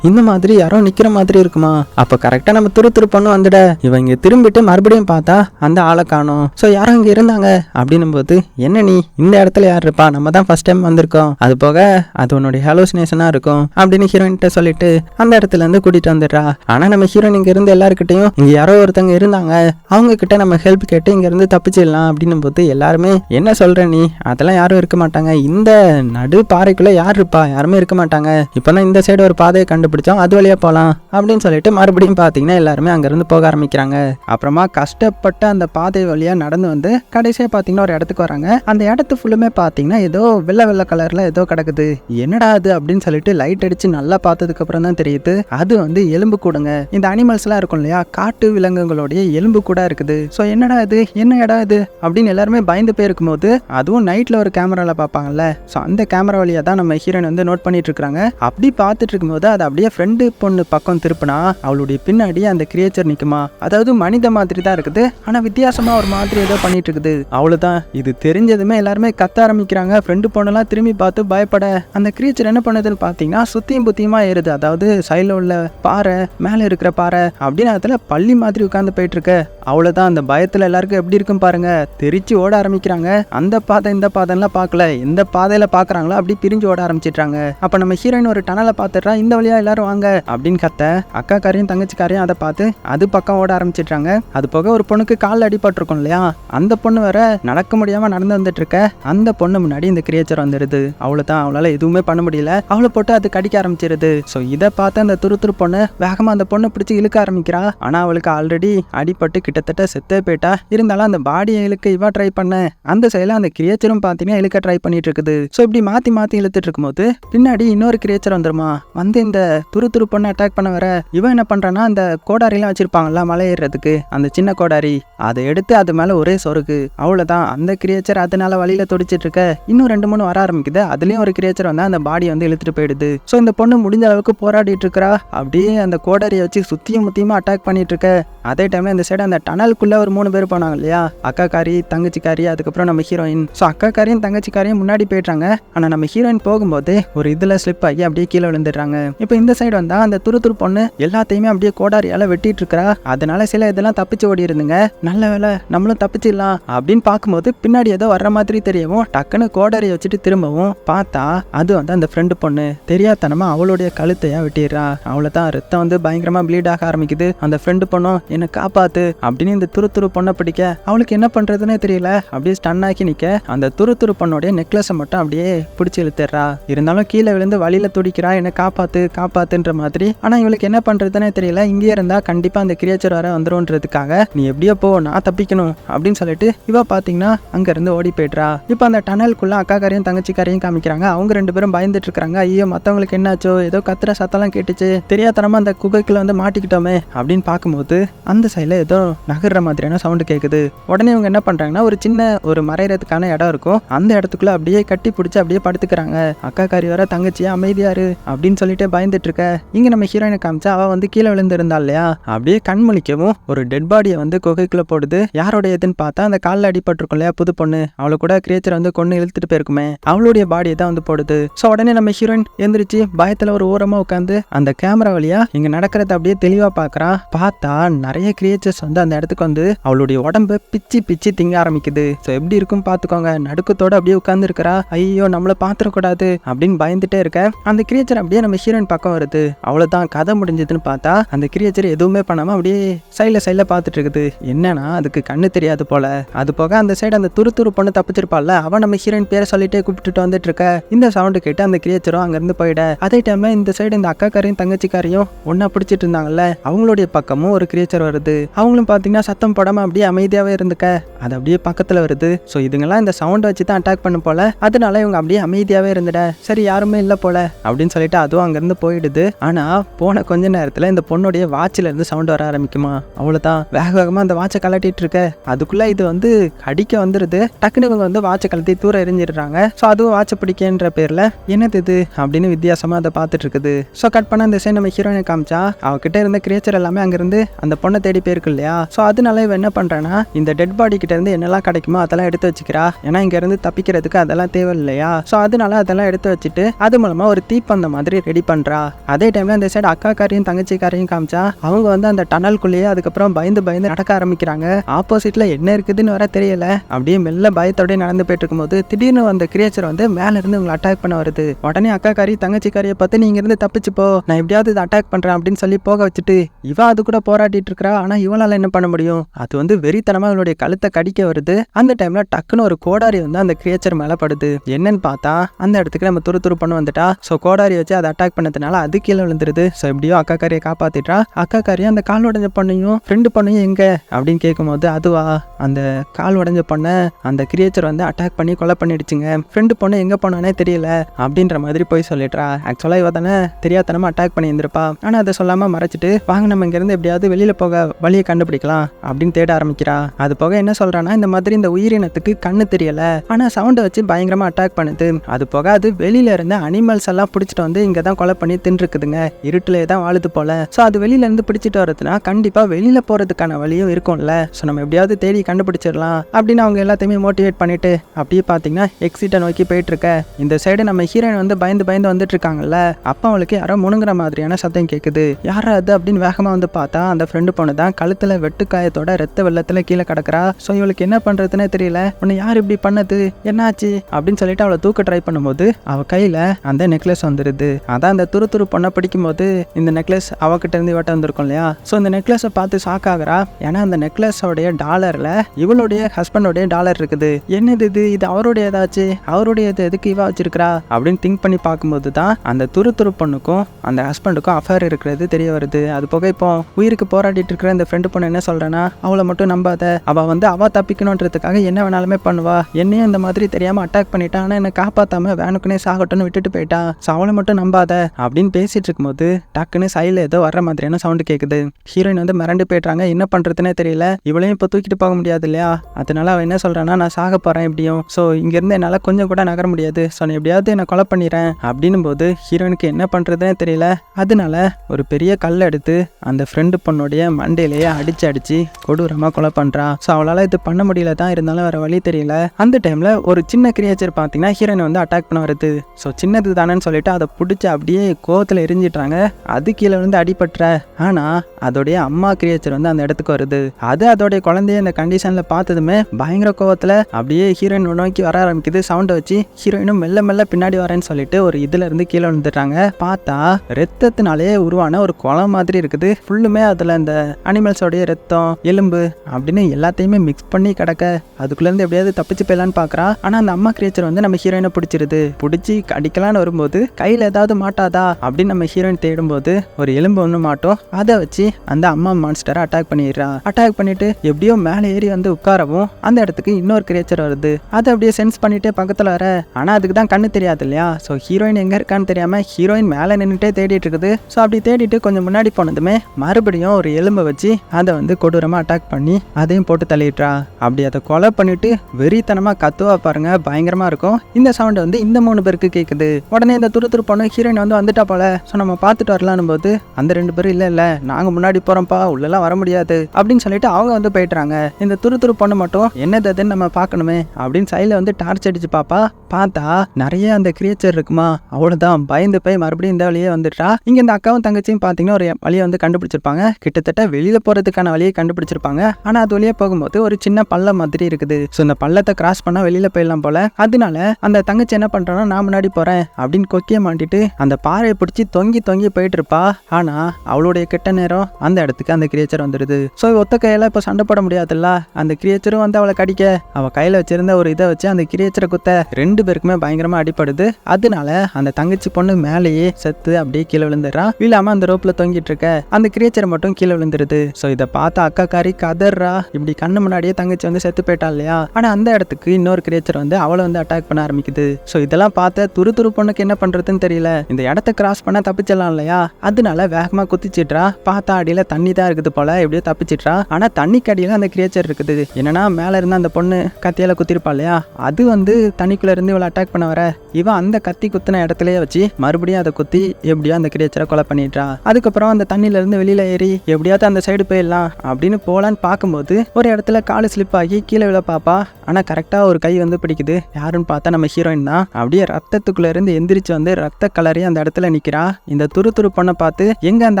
இந்த மாதிரி யாரோ நிக்கிற மாதிரி இருக்குமா? அப்ப கரெக்டா நம்ம துரு துரு பண்ணு வந்துட. இவங்க திரும்பிட்டு மறுபடியும் பார்த்தா அந்த ஆளை காணும். சோ யாரும் இங்க இருந்தாங்க? அப்படின்னும் போது என்ன நீ? இந்த இடத்துல யார் இருப்பா? நம்ம தான் ஃபர்ஸ்ட் டைம் வந்திருக்கோம். அது போக அது உன்னுடைய ஹாலோசினேஷனா இருக்கும் அப்படின்னு ஹீரோயின்கிட்ட சொல்லிட்டு அந்த இடத்துல இருந்து கூட்டிட்டு வந்துடுறா. ஆனா நம்ம ஹீரோயின் இங்க இருந்து எல்லாருக்கிட்டையும் இங்க யாரோ ஒருத்தங்க இருந்தாங்க. அவங்க கிட்ட நம்ம ஹெல்ப் கேட்டு இங்க இருந்து தப்பிச்சிடலாம். அப்படின்னும் போது எல்லாருமே என்ன சொல்ற நீ? அதெல்லாம் யாரும் இருக்க மாட்டாங்க. இந்த நடு பாறைக்குள்ள யார் இருப்பா? யாருமே இருக்க மாட்டாங்க. இப்பதான் இந்த சைடு ஒரு பாதையை பிடிச்சோம் அது வழியாக போகலாம் அப்படின்னு சொல்லிட்டு மறுபடியும் பார்த்தீங்கன்னா எல்லாருமே அங்கேருந்து போக ஆரம்பிக்கிறாங்க. அப்புறமா கஷ்டப்பட்டு அந்த பாதை வழியாக நடந்து வந்து கடைசியாக பார்த்தீங்கன்னா ஒரு இடத்துக்கு வராங்க. அந்த இடத்து ஃபுல்லுமே பார்த்தீங்கன்னா ஏதோ வெள்ளை வெள்ளை கலரில் ஏதோ கிடக்குது. என்னடா அது அப்படின்னு சொல்லிட்டு லைட் அடிச்சு நல்லா பார்த்ததுக்கு அப்புறம் தான் தெரியுது. அது வந்து எலும்பு கூடுங்க. இந்த அனிமல்ஸ்லாம் இருக்கும் இல்லையா காட்டு விலங்குகளுடைய எலும்பு கூட இருக்குது. ஸோ என்னடா இது? என்ன இடம் இது? அப்படின்னு எல்லாருமே பயந்து போயிருக்கும் போது அதுவும் நைட்டில் ஒரு கேமராவில் பார்ப்பாங்கல்ல. ஸோ அந்த கேமரா வழியாக தான் நம்ம ஹீரோயின் வந்து நோட் பண்ணிட்டு இருக்காங்க அப்படி பார்த்துட்டு இருக்கும்போது அது அப்படியே ஃப்ரெண்டு பொண்ணு பக்கம் திருப்பினா அவளுடைய பின்னாடி அந்த கிரியேச்சர் நிக்குமா? அதாவது மனித மாதிரி தான் இருக்குது. ஆனா வித்தியாசமா ஒரு மாதிரி ஏதோ பண்ணிட்டு இருக்குது அவ்வளோதான் இது தெரிஞ்சதுமே எல்லாருமே கத்த ஆரம்பிக்கிறாங்க. ஃப்ரெண்டு பொண்ணெல்லாம் திரும்பி பார்த்து பயப்பட. அந்த கிரியேச்சர் என்ன பண்ணுதுன்னு பார்த்தீங்கன்னா சுத்தியும் புத்தியுமா ஏறுது. அதாவது சைடில் உள்ள பாறை மேலே இருக்கிற பாறை அப்படின்னு அதில் பள்ளி மாதிரி உட்காந்து போயிட்டு இருக்க அவ்வளோதான் அந்த பயத்தில் எல்லாருக்கும் எப்படி இருக்கும் பாருங்க. தெரிச்சு ஓட ஆரம்பிக்கிறாங்க. அந்த பாதை இந்த பாதைலாம் பார்க்கல. எந்த பாதையில் பார்க்குறாங்களோ? அப்படி பிரிஞ்சு ஓட ஆரம்பிச்சிட்றாங்க. அப்போ நம்ம ஹீரோயின் ஒரு டனலை பார்த்துட்றா. இந்த வழியா எல்லாரும் வாங்க அப்படின்னு கத்த அக்காக்காரையும் தங்கச்சிக்காரையும் அதை பார்த்து அது பக்கம் ஓட ஆரம்பிச்சிட்றாங்க. அது போக ஒரு பொண்ணுக்கு காலில் அடிபட்டிருக்கும் இல்லையா? அந்த பொண்ணு வேற நடக்க முடியாம நடந்து வந்துட்டு இருக்க அந்த பொண்ணு முன்னாடி இந்த கிரியேச்சர் வந்துடுது அவ்வளோதான் அவளால எதுவுமே பண்ண முடியல. அவளை போட்டு அது கடிக்க ஆரம்பிச்சிருது. ஸோ இதை பார்த்து அந்த துரு துரு பொண்ணு வேகமா அந்த பொண்ணை பிடிச்சி இழுக்க ஆரம்பிக்கிறா. ஆனா அவளுக்கு ஆல்ரெடி அடிபட்டு கிட்டத்தட்ட செத்தே போயிட்டா. இருந்தாலும் அந்த பாடியை இழுக்க இவா ட்ரை பண்ண. அந்த சைடில் அந்த கிரியேச்சரும் பார்த்தீங்கன்னா இழுக்க ட்ரை பண்ணிட்டு இருக்குது. ஸோ இப்படி மாத்தி மாத்தி இழுத்துட்டு இருக்கும்போது பின்னாடி இன்னொரு கிரியேச்சர் வந்துருமா? வந்து இந்த துரு துரு பொண்ணை அட்டாக் பண்ண வர இவன் என்ன பண்ணுறான்னா அந்த கோடாரிலாம் வச்சிருப்பாங்கல்ல மலை ஏறுறதுக்கு அந்த சின்ன கோடாரி அதை எடுத்து அது மேல ஒரே சொருக்கு. அவ்வளவுதான். அந்த கிரியேச்சர் அதனால வழியில துடிச்சிட்டு இருக்க இன்னும் ரெண்டு மூணு வர ஆரம்பிக்குது. அதுலயும் ஒரு கிரியேச்சர் வந்து அந்த பாடியை வந்து இழுத்துட்டு போயிடுது. ஸோ இந்த பொண்ணு முடிஞ்ச அளவுக்கு போராடிட்டு இருக்கிறா அப்படியே அந்த கோடாரியை வச்சு சுத்தியும் முத்தியுமா அட்டாக் பண்ணிட்டு இருக்க அதே டைம்ல இந்த சைடு அந்த டனலுக்குள்ள ஒரு மூணு பேர் போனாங்க இல்லையா? அக்காக்காரி தங்கச்சிக்காரி அதுக்கப்புறம் நம்ம ஹீரோயின் ஸோ அக்காக்காரியும் தங்கச்சிக்காரியும் முன்னாடி போயிடுறாங்க. ஆனா நம்ம ஹீரோயின் போகும்போது ஒரு இதுல ஸ்லிப் ஆகி அப்படியே கீழே விழுந்துடுறாங்க. இப்போ இந்த சைடு வந்தா அந்த துரு துரு பொண்ணு எல்லாத்தையுமே அப்படியே கோடாரியால வெட்டிட்டு இருக்கறா அதனால சில இதெல்லாம் தப்பிச்சு ஓடி இருந்துங்க நல்ல வேலை நம்மளும் தப்பிச்சிடலாம் அப்படின்னு பார்க்கும்போது பின்னாடி ஏதோ வர்ற மாதிரி தெரியவும் டக்குன்னு கோடாரியை வச்சுட்டு திரும்பவும் பார்த்தா அது வந்து அந்த ஃப்ரெண்டு பொண்ணு. தெரியாதனமா அவளுடைய கழுத்தையா வெட்டிடுறா. அவ்வளோதான் ரத்தம் வந்து பயங்கரமா ப்ளீட் ஆக ஆரம்பிக்குது. அந்த ஃப்ரெண்டு பொண்ணும் என்னை காப்பாத்து அப்படின்னு இந்த துரு துரு பொண்ணை பிடிக்க அவளுக்கு என்ன பண்றதுன்னே தெரியல அப்படியே ஸ்டன் ஆக்கி நிக்க அந்த துரு துரு பொண்ணுடைய நெக்லஸை மட்டும் அப்படியே பிடிச்சி இழுத்துடுறா. இருந்தாலும் கீழே விழுந்து வழியில துடிக்கிறா என்னை காப்பாத்து காப்பாத்து பார்த்துன்ற மாதிரி. ஆனால் இவளுக்கு என்ன பண்ணுறதுனே தெரியல. இங்கே இருந்தால் கண்டிப்பாக அந்த கிரியேச்சர் வர வந்துடும்ன்றதுக்காக நீ எப்படியோ போ நான் தப்பிக்கணும் அப்படின்னு சொல்லிட்டு இவ பார்த்தீங்கன்னா அங்கேருந்து ஓடி போயிடுறா. இப்போ அந்த டனலுக்குள்ளே அக்காக்காரையும் தங்கச்சிக்காரையும் காமிக்கிறாங்க. அவங்க ரெண்டு பேரும் பயந்துட்டு இருக்காங்க ஐயோ மற்றவங்களுக்கு என்னாச்சோ? ஏதோ கத்துற சத்தம்லாம் கேட்டுச்சு. தெரியாதனமாக அந்த குகைக்குள்ள வந்து மாட்டிக்கிட்டோமே அப்படின்னு பார்க்கும்போது அந்த சைடில் ஏதோ நகர்ற மாதிரியான சவுண்டு கேட்குது உடனே இவங்க என்ன பண்ணுறாங்கன்னா ஒரு சின்ன ஒரு மறையறதுக்கான இடம் இருக்கும். அந்த இடத்துக்குள்ள அப்படியே கட்டி பிடிச்சி அப்படியே படுத்துக்கிறாங்க. அக்கா காரி வர தங்கச்சியா அமைதியாரு அப்படின்னு சொல்லிட்டு பயந்துட்டு இருக்க இங்க நம்ம ஹீரோயினை காமிச்சா அவ வந்து கீழே விழுந்திருந்தா இல்லையா? அப்படியே கண் முழிக்கவும் ஒரு டெட் பாடியை வந்து குகைக்குள்ள போடுது. யாரோடையதுன்னு பார்த்தா அந்த காலில் அடிபட்டிருக்கும் இல்லையா புது பொண்ணு. அவளை கூட கிரியேச்சர் வந்து கொண்டு இழுத்துட்டு போயிருக்குமே. அவளுடைய பாடியை தான் வந்து போடுது. ஸோ உடனே நம்ம ஹீரோயின் எந்திரிச்சு பயத்துல ஒரு ஓரமா உட்காந்து அந்த கேமரா வழியா இங்க நடக்கிறத அப்படியே தெளிவா பார்க்கறா பார்த்தா நிறைய கிரியேச்சர்ஸ் வந்து அந்த இடத்துக்கு வந்து அவளுடைய உடம்பு பிச்சு பிச்சு திங்க ஆரம்பிக்குது. ஸோ எப்படி இருக்கும் பார்த்துக்கோங்க நடுக்கத்தோட அப்படியே உட்கார்ந்து இருக்கிறா ஐயோ நம்மள பாத்திரக்கூடாது அப்படின்னு பயந்துட்டே இருக்க. அந்த கிரியேச்சர் அப்படியே நம்ம ஹீரோயின் பக்கம் வருது. அவ்வளோதான் கதை முடிஞ்சதுன்னு பார்த்தா அந்த கிரியேச்சர் எதுவுமே பண்ணாமல் அப்படியே சைடில் சைடில் பார்த்துட்டு இருக்குது. என்னன்னா அதுக்கு கண்ணு தெரியாது போல. அது போக அந்த சைடு அந்த துரு துரு பொண்ணு தப்பிச்சிருப்பாள்ல அவன் நம்ம ஹீரோயின் பேரை சொல்லிட்டே கூப்பிட்டுட்டு வந்துட்டு இருக்க. இந்த சவுண்டு கேட்டு அந்த கிரியேச்சரும் அங்கேருந்து போயிட. அதே டைம்ல இந்த சைடு இந்த அக்காக்காரையும் தங்கச்சிக்காரையும் ஒன்னா பிடிச்சிட்டு இருந்தாங்கல்ல அவங்களுடைய பக்கமும் ஒரு கிரியேச்சர் வருது. அவங்களும் பார்த்தீங்கன்னா சத்தம் போடாமல் அப்படியே அமைதியாகவே இருந்துக்க. அது அப்படியே பக்கத்தில் வருது. ஸோ இதுங்கெல்லாம் இந்த சவுண்டை வச்சு தான் அட்டாக் பண்ண போல. அதனால இவங்க அப்படியே அமைதியாகவே இருந்துட. சரி யாருமே இல்லை போல. அப்படின்னு சொல்லிட்டு அதுவும் அங்கேருந்து போயிடு போயிடுது ஆனா போன கொஞ்ச நேரத்துல இந்த பொண்ணுடைய வாட்சில இருந்து சவுண்ட் வர ஆரம்பிக்குமா? அவ்வளவுதான். வேக வேகமா அந்த வாட்சை கலட்டிட்டு இருக்க. அதுக்குள்ள இது வந்து கடிக்க வந்துருது. டக்குனு இவங்க வந்து வாட்சை கலத்தி தூரம் எரிஞ்சிடுறாங்க ஸோ அதுவும் வாட்சை பிடிக்கன்ற பேர்ல என்னது இது? அப்படின்னு வித்தியாசமா அதை பார்த்துட்டு இருக்குது. ஸோ கட் பண்ண அந்த சைன் நம்ம ஹீரோயினை காமிச்சா அவகிட்ட இருந்த கிரியேச்சர் எல்லாமே அங்கிருந்து அந்த பொண்ணை தேடி போயிருக்கு இல்லையா? ஸோ அதனால இவன் என்ன பண்றானா இந்த டெட் பாடி கிட்ட இருந்து என்னெல்லாம் கிடைக்குமோ அதெல்லாம் எடுத்து வச்சுக்கிறா. ஏன்னா இங்க இருந்து தப்பிக்கிறதுக்கு அதெல்லாம் தேவை இல்லையா ஸோ அதனால அதெல்லாம் எடுத்து வச்சுட்டு அது மூலமா ஒரு தீப்பந்த மாதிரி ரெடி பண்றா. அதே டைமில் இந்த சைடு அக்காக்காரையும் தங்கச்சிக்காரையும் காமிச்சா அவங்க வந்து அந்த டனல்குள்ளேயே அதுக்கப்புறம் பயந்து பயந்து நடக்க ஆரம்பிக்கிறாங்க. ஆப்போசிட்டில் என்ன இருக்குதுன்னு வர தெரியல. அப்படியே மெல்ல பயத்தோடய நடந்து போயிட்டு இருக்கும்போது திடீர்னு அந்த கிரியேச்சர் வந்து மேலே இருந்து உங்களை அட்டாக் பண்ண வருது. உடனே அக்காக்காரி தங்கச்சிக்காரியை பார்த்து நீங்கள் இருந்து தப்பிச்சுப்போ நான் எப்படியாவது இதை அட்டாக் பண்ணுறேன் அப்படின்னு சொல்லி போக வச்சுட்டு இவ அது கூட போராட்டிட்டு இருக்கிறா. ஆனால் இவளால் என்ன பண்ண முடியும்? அது வந்து வெறித்தனமாக இவளுடைய கழுத்தை கடிக்க வருது. அந்த டைமில் டக்குன்னு ஒரு கோடாரி வந்து அந்த கிரியேச்சர் மேலே படுது. என்னன்னு பார்த்தா அந்த இடத்துக்கு நம்ம துரு துரு பண்ண வந்துட்டா. ஸோ கோடாரி வச்சு அதை அட்டாக் பண்ணதுனால அது கீழே விழுந்துருது. ஸோ எப்படியோ அக்கா காரியை காப்பாத்திட்டா. அக்கா காரியை அந்த கால் உடஞ்ச பொண்ணையும் ஃப்ரெண்டு பொண்ணையும் எங்க? அப்படின்னு கேட்கும்போது அதுவா? அந்த கால் உடஞ்ச பொண்ணை அந்த கிரியேச்சர் வந்து அட்டாக் பண்ணி கொலை பண்ணிடுச்சுங்க. ஃப்ரெண்டு பொண்ணு எங்க போனானே தெரியல அப்படின்ற மாதிரி போய் சொல்லிடுறா. ஆக்சுவலாக இவ தானே தெரியாதனமா அட்டாக் பண்ணி இருந்திருப்பா ஆனால் அதை சொல்லாம மறைச்சிட்டு வாங்க நம்ம இங்கேருந்து எப்படியாவது வெளியில போக வழியை கண்டுபிடிக்கலாம் அப்படின்னு தேட ஆரம்பிக்கிறா. அது போக என்ன சொல்றான்னா இந்த மாதிரி இந்த உயிரினத்துக்கு கண்ணு தெரியல. ஆனால் சவுண்டை வச்சு பயங்கரமா அட்டாக் பண்ணுது. அது போக அது வெளியில இருந்து அனிமல்ஸ் எல்லாம் பிடிச்சிட்டு வந்து இங்கே தான் கொலை பண்ணி தின்றுக்குதுங்க இருட்டிலே தான் வாழுது போல. ஸோ அது வெளியில இருந்து பிடிச்சிட்டு வரதுனா கண்டிப்பாக வெளியில போகிறதுக்கான வழியும் இருக்கும்ல. ஸோ நம்ம எப்படியாவது தேடி கண்டுபிடிச்சிடலாம் அப்படின்னு அவங்க எல்லாத்தையுமே மோட்டிவேட் பண்ணிட்டு அப்படியே பார்த்தீங்கன்னா எக்ஸிட்டை நோக்கி போயிட்டு இருக்க இந்த சைடு நம்ம ஹீரோயின் வந்து பயந்து பயந்து வந்துட்டு இருக்காங்கல்ல அப்போ அவளுக்கு யாரோ முணுங்குற மாதிரியான சத்தம் கேட்குது யாரா அது? அப்படின்னு வேகமாக வந்து பார்த்தா அந்த ஃப்ரெண்டு பொண்ணு தான் கழுத்தில் வெட்டுக்காயத்தோட ரத்த வெள்ளத்தில் கீழே கிடக்குறா. ஸோ இவளுக்கு என்ன பண்றதுன்னே தெரியல. உன்னை யார் இப்படி பண்ணது? என்னாச்சு? அப்படின்னு சொல்லிட்டு அவளை தூக்க ட்ரை பண்ணும்போது அவள் கையில் அந்த நெக்லஸ் வந்துடுது அதான் அந்த துரு ஒரு பொண்ணை பிடிக்கும் போது இந்த நெக்லஸ் அவகிட்ட இருந்து இவட்ட வந்திருக்கும் இல்லையா? ஸோ இந்த நெக்லஸை பார்த்து ஷாக் ஆகுறா? ஏன்னா அந்த நெக்லஸோடைய டாலரில் இவளுடைய ஹஸ்பண்டோடைய டாலர் இருக்குது. என்னது இது? இது அவருடைய ஏதாச்சு அவருடைய இது எதுக்கு இவா வச்சிருக்கிறா? அப்படின்னு திங்க் பண்ணி பார்க்கும்போது தான் அந்த துரு துரு பொண்ணுக்கும் அந்த ஹஸ்பண்டுக்கும் அஃபேர் இருக்கிறது தெரிய வருது. அது போக இப்போ உயிருக்கு போராடிட்டு இருக்கிற இந்த ஃப்ரெண்டு பொண்ணு என்ன சொல்கிறேன்னா அவளை மட்டும் நம்பாத. அவள் வந்து அவ தப்பிக்கணுன்றதுக்காக என்ன வேணாலுமே பண்ணுவா. என்னையும் இந்த மாதிரி தெரியாமல் அட்டாக் பண்ணிட்டான் ஆனால் என்னை காப்பாத்தாம வேணுக்குனே சாகட்டும்னு விட்டுட்டு போயிட்டா. ஸோ அவளை மட்டும் நம்பாத. அப்படின்னு பேசிட்டு இருக்கும்போது டக்குன்னு சைடில் ஏதோ வர்ற மாதிரியான சவுண்டு கேட்குது ஹீரோயின் வந்து மிரண்டு போயிட்டாங்க என்ன பண்ணுறதுனே தெரியல. இவளையும் இப்போ தூக்கிட்டு போக முடியாது இல்லையா? அதனால அவன் என்ன சொல்கிறான்னா நான் சாக போகிறேன் எப்படியும். ஸோ இங்கேருந்து என்னால் கொஞ்சம் கூட நகர முடியாது. ஸோ நான் எப்படியாவது என்னை கொலை பண்ணிடுறேன் அப்படின்னும் போது ஹீரோயினுக்கு என்ன பண்ணுறதுனே தெரியல. அதனால ஒரு பெரிய கல் எடுத்து அந்த ஃப்ரெண்டு பொண்ணுடைய மண்டையிலேயே அடிச்சு அடிச்சு கொடூரமாக கொலை பண்ணுறான் ஸோ அவளால் இது பண்ண முடியல. தான் இருந்தாலும் வேறு வழி தெரியல. அந்த டைமில் ஒரு சின்ன கிரியேச்சர் பார்த்தீங்கன்னா ஹீரோயின் வந்து அட்டாக் பண்ண வருது ஸோ சின்னது தானேன்னு சொல்லிட்டு அதை பிடிச்சி அப்படியே கோவத்தில் எரிஞ்சிட்றாங்க. அது கீழே வந்து அடிபட்டுற. ஆனால் அதோடைய அம்மா கிரியேச்சர் வந்து அந்த இடத்துக்கு வருது. அது அதோடைய குழந்தைய இந்த கண்டிஷனில் பார்த்ததுமே பயங்கர கோவத்தில் அப்படியே ஹீரோயின் நோக்கி வர ஆரம்பிக்குது. சவுண்டை வச்சு ஹீரோயினும் மெல்ல மெல்ல பின்னாடி வரேன்னு சொல்லிட்டு ஒரு இதுல இருந்து கீழே விழுந்துட்டாங்க பார்த்தா ரத்தத்தினாலேயே உருவான ஒரு குளம் மாதிரி இருக்குது. ஃபுல்லுமே அதில் அந்த அனிமல்ஸோடைய ரத்தம் எலும்பு அப்படின்னு எல்லாத்தையுமே மிக்ஸ் பண்ணி கிடக்க. அதுக்குள்ளேருந்து எப்படியாவது தப்பிச்சு போயிடலான்னு பார்க்குறா ஆனால் அந்த அம்மா கிரியேச்சர் வந்து நம்ம ஹீரோயினை பிடிச்சிருது. பிடிச்சி அடிக்கலான்னு வரும்போது கையில் ஏதாவது மாட்டாதா அப்படின்னு நம்ம ஹீரோயின் தேடும்போது ஒரு எலும்பு ஒன்று மாட்டோம். அதை வச்சு அந்த அம்மா மான்ஸ்டரை அட்டாக் பண்ணிடுறா. அட்டாக் பண்ணிட்டு எப்படியோ மேலே ஏறி வந்து உட்காரவும் அந்த இடத்துக்கு இன்னொரு கிரியேச்சர் வருது. அதை அப்படியே சென்ஸ் பண்ணிட்டு பக்கத்தில் வர. ஆனால் அதுக்கு தான் கண்ணு தெரியாது இல்லையா? ஸோ ஹீரோயின் எங்கே இருக்கான்னு தெரியாமல் ஹீரோயின் மேலே நின்றுட்டே தேடிட்டு இருக்குது. ஸோ அப்படி தேடிட்டு கொஞ்சம் முன்னாடி போனதுமே மறுபடியும் ஒரு எலும்பை வச்சு அதை வந்து கொடூரமாக அட்டாக் பண்ணி அதையும் போட்டு தள்ளிடுறா. அப்படி அதை கொலை பண்ணிட்டு வெறித்தனமாக கத்துவா பாருங்க. பயங்கரமாக இருக்கும். இந்த சவுண்ட் வந்து இந்த மூணு பேருக்கு கேட்குது உடனே இந்த துரு துருப்பான ஹீரோயின் வந்து வந்துட்டா போல. ஸோ நம்ம பார்த்துட்டு வரலான்னு போது அந்த ரெண்டு பேரும் இல்லை இல்லை நாங்கள் முன்னாடி போகிறோம்ப்பா உள்ளெல்லாம் வர முடியாது. அப்படின்னு சொல்லிட்டு அவங்க வந்து போயிட்டுறாங்க. இந்த துரு துரு பொண்ணு மட்டும் என்னது அதுன்னு நம்ம பார்க்கணுமே? அப்படின்னு சைடில் வந்து டார்ச் அடிச்சு பாப்பா. பார்த்தா நிறைய அந்த கிரியேச்சர் இருக்குமா? அவ்வளோதான் பயந்து போய் மறுபடியும் இந்த வழியே வந்துட்டா இங்கே இந்த அக்காவும் தங்கச்சியும் பார்த்தீங்கன்னா ஒரு வழியை வந்து கண்டுபிடிச்சிருப்பாங்க. கிட்டத்தட்ட வெளியில் போகிறதுக்கான வழியை கண்டுபிடிச்சிருப்பாங்க. ஆனால் அது வழியே போகும்போது ஒரு சின்ன பள்ளம் மாதிரி இருக்குது. ஸோ இந்த பள்ளத்தை கிராஸ் பண்ணால் வெளியில் போயிடலாம் போல. அதனால அந்த தங்கச்சி என்ன பண்ணுறோன்னா நான் முன்னாடி போகிறேன் அப்படின்னு கொக்கியை மாட்டிட்டு அந்த பாறையை பிடிச்சி தொங்கி தொங்கி போயிட்டு இருப்பா ஆனா அவளுடைய கெட்ட நேரம் அந்த இடத்துக்கு அந்த கிரியேச்சர் வந்துடுது ஸோ ஒத்த கையில இப்போ சண்டை போட முடியாதுல்ல? அந்த கிரியேச்சரும் வந்து அவளை கடிக்க. அவள் கையில் வச்சிருந்த ஒரு இதை வச்சு அந்த கிரியேச்சரை குத்த ரெண்டு பேருக்குமே பயங்கரமா அடிப்படுது அதனால அந்த தங்கச்சி பொண்ணு மேலேயே செத்து அப்படியே கீழே விழுந்துடுறான் விழாம அந்த ரோப்ல தொங்கிட்டு இருக்க அந்த கிரியேச்சர் மட்டும் கீழே விழுந்துருது. ஸோ இதை பார்த்து அக்கா காரி கதர்றா இப்படி கண்ணு முன்னாடியே தங்கச்சி வந்து செத்து போயிட்டா இல்லையா? ஆனா அந்த இடத்துக்கு இன்னொரு கிரியேச்சர் வந்து அவளை வந்து அட்டாக் பண்ண ஆரம்பிக்குது. ஸோ இதெல்லாம் பார்த்த துரு துரு பொண்ணுக்கு என்ன பண்றதுன்னு தெரியல. இந்த இடத்த கிராஸ் பண்ண தப்பிச்சிடலாம் இல்லையா? அதனால வேகமாக குத்திச்சிட்றா பார்த்தா அடியில் தண்ணி தான் இருக்குது போல எப்படியோ தப்பிச்சிட்றா. ஆனால் தண்ணிக்கு அடியில் அந்த கிரியேச்சர் இருக்குது. என்னன்னா மேலே இருந்து அந்த பொண்ணு கத்தியால் குத்திருப்பா இல்லையா? அது வந்து தண்ணிக்குள்ள இருந்து இவளை அட்டாக் பண்ண வர. இவன் அந்த கத்தி குத்தின இடத்துலயே வச்சு மறுபடியும் அதை குத்தி எப்படியோ அந்த கிரியேச்சரை கொலை பண்ணிடுறா. அதுக்கப்புறம் அந்த தண்ணியில இருந்து வெளியில ஏறி எப்படியாவது அந்த சைடு போயிடலாம் அப்படின்னு போலான்னு பார்க்கும்போது ஒரு இடத்துல காலு ஸ்லிப் ஆகி கீழே விழ பாப்பா. ஆனா கரெக்டா ஒரு கை வந்து பிடிக்குது. யாருன்னு பார்த்தா நம்ம ஹீரோயின் தான். அப்படியே ரத்தத்துக்குள்ள இருந்து எந்திரிச்சு வந்து ரத்த கலரி அந்த இடத்துல நிக்கிறா? இந்த துரு துரு பொண்ணை பார்த்து எங்க அந்த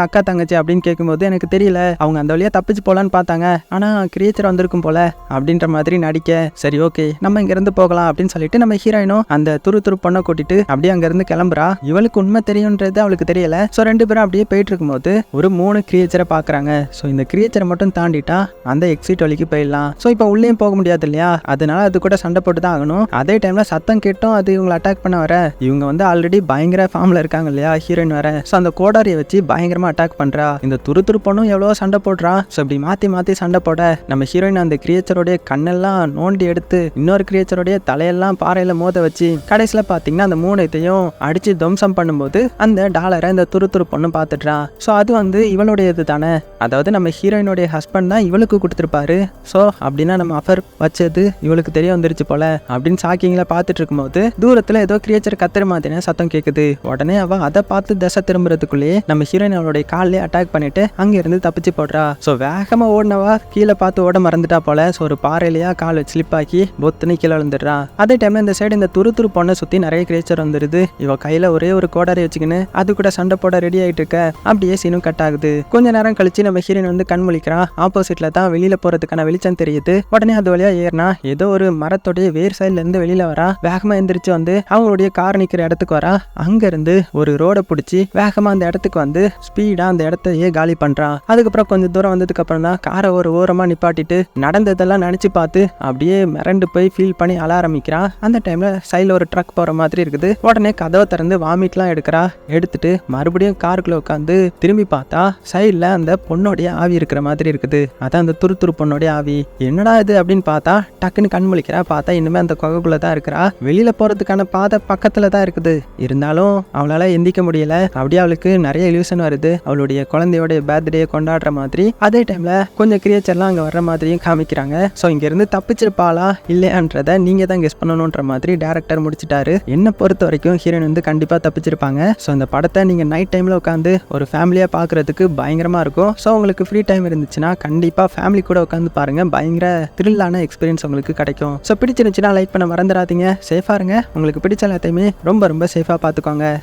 அக்கா தங்கச்சி? அப்படின்னு கேட்கும்போது எனக்கு தெரியல. அவங்க அந்த வழியா தப்பிச்சு போலான்னு பார்த்தாங்க. ஆனா கிரியேச்சர் வந்திருக்கும் போல. அப்படின்ற மாதிரி நடிக்க சரி ஓகே. நம்ம இங்க இருந்து போகலாம் அப்படின்னு சொல்லிட்டு நம்ம ஹீரோயினும் அந்த துரு துரு பொண்ணை கூட்டிட்டு அப்படியே அங்க இருந்து கிளம்புறா. இவளுக்கு உண்மை தெரியுன்றது அவளுக்கு தெரியல. ஸோ ரெண்டு பேரும் அப்படியே போயிட்டு இருக்கும்போது ஒரு மூணு கிரியேச்சரை பார்க்குறாங்க ஸோ இந்த கிரியேச்சரை மட்டும் தாண்டிட்டா அந்த எக்ஸிட் வழிக்கு போயிடலாம். ஸோ இப்போ உள்ளேயும் போக முடியாது இல்லையா? அதனால அது கூட சண்டை போட்டு தான் ஆகணும். அதே டைம்ல சத்தம் கேட்டும் அது இவங்களை அட்டாக் பண்ண வர. இவங்க வந்து ஆல்ரெடி பயங்கர ஃபார்ம்ல இருக்காங்க இல்லையா? ஹீரோயின் வர ஸோ அந்த கோடாரியை வச்சு பயங்கரமாக அட்டாக் பண்ணுறா இந்த துரு துருப்பனும் பொண்ணும் எவ்வளோ சண்டை போடுறா. ஸோ இப்படி மாற்றி மாற்றி சண்டை போட நம்ம ஹீரோயின் அந்த கிரியேச்சரோடைய கண்ணெல்லாம் நோண்டி எடுத்து இன்னொரு கிரியேச்சரோடைய தலையெல்லாம் பாறையில் மோத வச்சு கடைசியில் பார்த்தீங்கன்னா அந்த மூணைத்தையும் அடித்து துவம்சம் பண்ணும்போது அந்த டாலரை இந்த துரு துரு பொண்ணு பார்த்துட்றா ஸோ அது வந்து இவளுடையது தானே. அதாவது நம்ம ஹீரோயினுடைய ஹஸ்பண்ட் தான் இவளுக்கு கொடுத்துருப்பாரு. ஸோ அப்படின்னா நம்ம அஃபர் வச்சது இவளுக்கு தெரிய வந்துருச்சு போல அப்படின்னு ஷாக்கிங்கில் பார்த்துட்டு இருக்கும்போது தூரத்தில் ஏதோ கிரியேச்சர் கத்துற மாதிரியான சத்தம் கேட்குது உடனே அவள் அதை பார்த்து தசை திரும்புறதுக்குள்ளேயே நம்ம ஹீரோயின் அவளுடைய காலிலே அட்டாக் பண்ணிட்டு அங்கிருந்து தப்பிச்சு போடுறா. ஸோ வேகமாக ஓடினவா? கீழே பார்த்து ஓட மறந்துட்டா போல. ஸோ ஒரு பாறையிலையா கால் ஸ்லிப் ஆக்கி பொத்துன்னு கீழே விழுந்துடுறா. அதே டைம்ல இந்த சைடு இந்த துரு துரு பொண்ணை சுற்றி நிறைய கிரேச்சர் வந்துடுது இவ கையில் ஒரே ஒரு கோடாரி வச்சுக்கின்னு அது கூட சண்டை போட ரெடி ஆகிட்டு இருக்க. அப்படியே சீனும் கட் ஆகுது. கொஞ்ச நேரம் கழிச்சு நம்ம ஹீரோயின் வந்து கண் முழிக்கிறான் ஆப்போசிட்ல தான் வெளியில போறதுக்கான வெளிச்சம் தெரியுது. உடனே அது வழியா ஏறினா ஏதோ ஒரு மரத்தோடைய வேர் சைட்ல இருந்து வெளியில வரா. வேகமா எந்திரிச்சு வந்து அவங்களுடைய கார் நிக்கிற இடத்துக்கு வரா. அங்க இருந்து ஒரு ரோடை பிடிச்சி வேகமா அந்த இடத்துக்கு வந்து ஸ்பீடா அந்த இடத்தையே காலி பண்றான். அதுக்கப்புறம் கொஞ்சம் தூரம் வந்ததுக்கு அப்புறம் தான் காரை ஒரு ஓரமா நிப்பாட்டிட்டு நடந்ததெல்லாம் நினைச்சு பார்த்து அப்படியே மிரண்டு போய் ஃபீல் பண்ணி அழ ஆரம்பிக்கிறான். அந்த டைம்ல சைடில் ஒரு ட்ரக் போற மாதிரி இருக்குது. உடனே கதவை திறந்து வாமிட்லாம் எடுக்கிறா. எடுத்துட்டு மறுபடியும் காருக்குள்ள உட்காந்து திரும்பி பார்த்தா சைடில் அந்த பொண்ணோடைய ஆவி இருக்கிற மாதிரி இருக்குது. அதான் அந்த துரு துரு பொண்ணோடைய ஆவி. என்னடா இது அப்படின்னு பார்த்தா டக்குன்னு கண் முழிக்கிறா. பார்த்தா இனிமே அந்த குகைக்குள்ள தான் இருக்கிறா. வெளியில போறதுக்கான பாதை பக்கத்துல தான் இருக்குது. இருந்தாலும் அவளால எந்திக்க முடியல. அப்படியே அவளுக்கு நிறைய இல்யூஷன் வருது. அவளுடைய குழந்தையோட பர்த்டே கொண்டாடுற மாதிரி அதே டைம்ல கொஞ்சம் கிரியேச்சர்லாம் அங்க வர்ற மாதிரியும் காமிக்கிறாங்க. ஸோ இங்க இருந்து தப்பிச்சிருப்பாளா? இல்லையான்றத நீங்க தான் கெஸ் பண்ணணுன்ற மாதிரி டேரக்டர் முடிச்சிட்டாரு. என்ன பொறுத்த வரைக்கும் ஹீரோயின் வந்து கண்டிப்பா தப்பிச்சிருப்பாங்க. ஸோ இந்த படத்தை நீங்க நைட் டைம்ல உட்காந்து ஒரு ஃபேமிலியா பார்க்கறதுக்கு பயங்கரமா இருக்கும். ஸோ உங்களுக்கு ஃப்ரீ டைம் இருந்துச்சுன்னா கண்டிப்பா ஃபேமிலி கூட உட்காந்து பாருங்க. பயங்கர த்ரில்லான எக்ஸ்பீரியன்ஸ் உங்களுக்கு கிடைக்கும். ஸோ பிடிச்சிருந்துச்சுன்னா லைக் பண்ண மறந்துடாதீங்க. சேஃபா இருங்க. உங்களுக்கு பிடிச்ச எல்லாத்தையுமே ரொம்ப ரொம்ப சேஃபா பார்த்துக்கோங்க.